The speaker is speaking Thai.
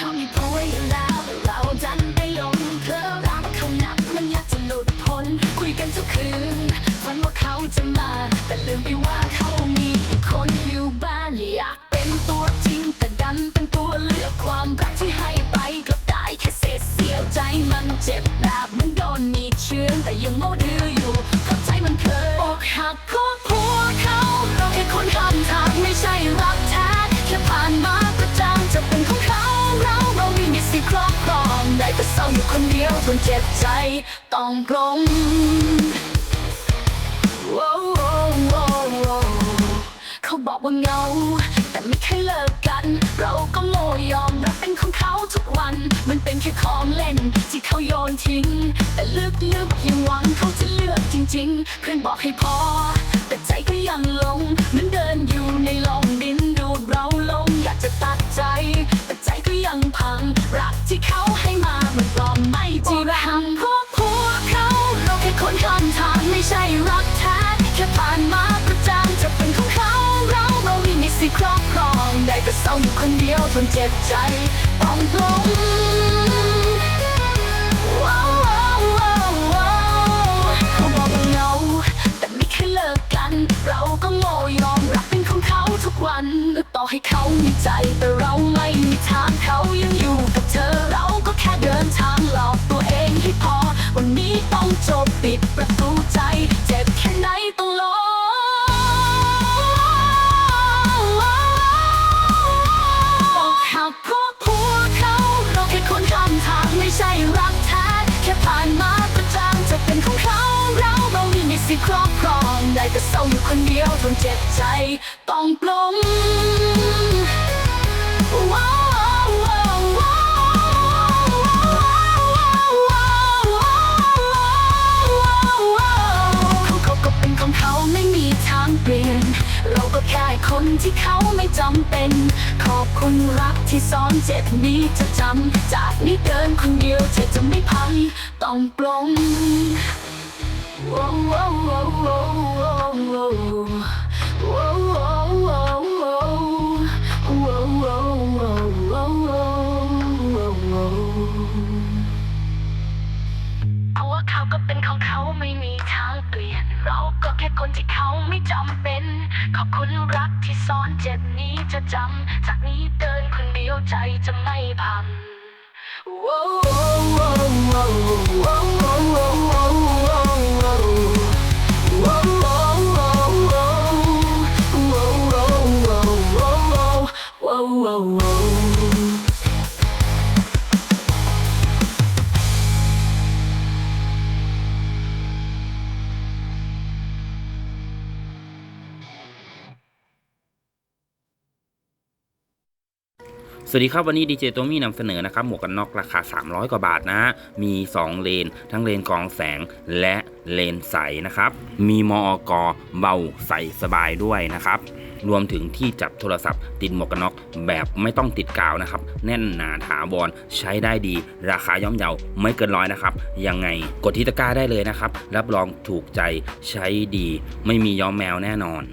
เขาพูดแล้วเราดันไปลงเพลอรักเขานักมันอยากจะหลุดพ้น คุยกันทุกคืนฝันว่าเขาจะมา แต่ลืมไปว่าเขามีคนอยู่บ้านอยากเป็นตัวจริง แต่ดันเป็นตัวเลือกความรักที่ให้ไปกลับไแค่เสียวใจมันเจ็บ คนเดียวทนเจ็บใจต้องกลมเขาบอกว่าเงา แต่ไม่เคยเลิกกัน เราก็โมยอมรับเป็นของเขาทุกวัน มันเป็นแค่ของเล่นที่เขาโยนทิ้ง แต่ลึกๆยังหวังเขาจะเลือกจริง ๆ เพื่อนบอกให้พอ แต่ใจก็ยังลง มันเดินอยู่ในลองดินดูดเราลง ไม่ใช่รักแท้แค่ผ่านมาประจำจะเป็นของเขาเราเราไม่มีสิครอบครอง ได้ก็เศร้าอยู่คนเดียวทนเจ็บใจต้องลงต่อให้เขามีใจแต่เราไม่มีทางเขายัง ก็เศร้าอยู่คนเดียวทนเจ็บใจต้องปลงว้าแค่คนที่เขาไม่จำเป็น ขอบคุณรักที่สอนเจ็บนี้จะจำ จากนี้เดินคนเดียวเจ็บจะไม่พัง ต้องปลง Whoa, whoa, whoa, whoa. เราก็แค่คนที่เขาไม่จำเป็น ขอบคุณรักที่ซ่อนเจ็บนี้จะจำจากนี้เดินคนเดียวใจจะไม่พัง สวัสดีครับวันนี้ดีเจโตมี่นำเสนอนะครับหมวกกันน็อกราคา 300 กว่าบาทนะฮะมี 2 เลน ทั้งเลนกองแสงและเลนใสนะครับ มีมอกเบาใสสบายด้วยนะครับ รวมถึงที่จับโทรศัพท์ติดหมวกกันน็อกแบบไม่ต้องติดกาวนะครับ แน่นหนาถาวรใช้ได้ดี ราคาย่อมเยาไม่เกินร้อยนะครับ ยังไงกดที่ตะกร้าได้เลยนะครับ รับรองถูกใจใช้ดี ไม่มีย้อมแมวแน่นอน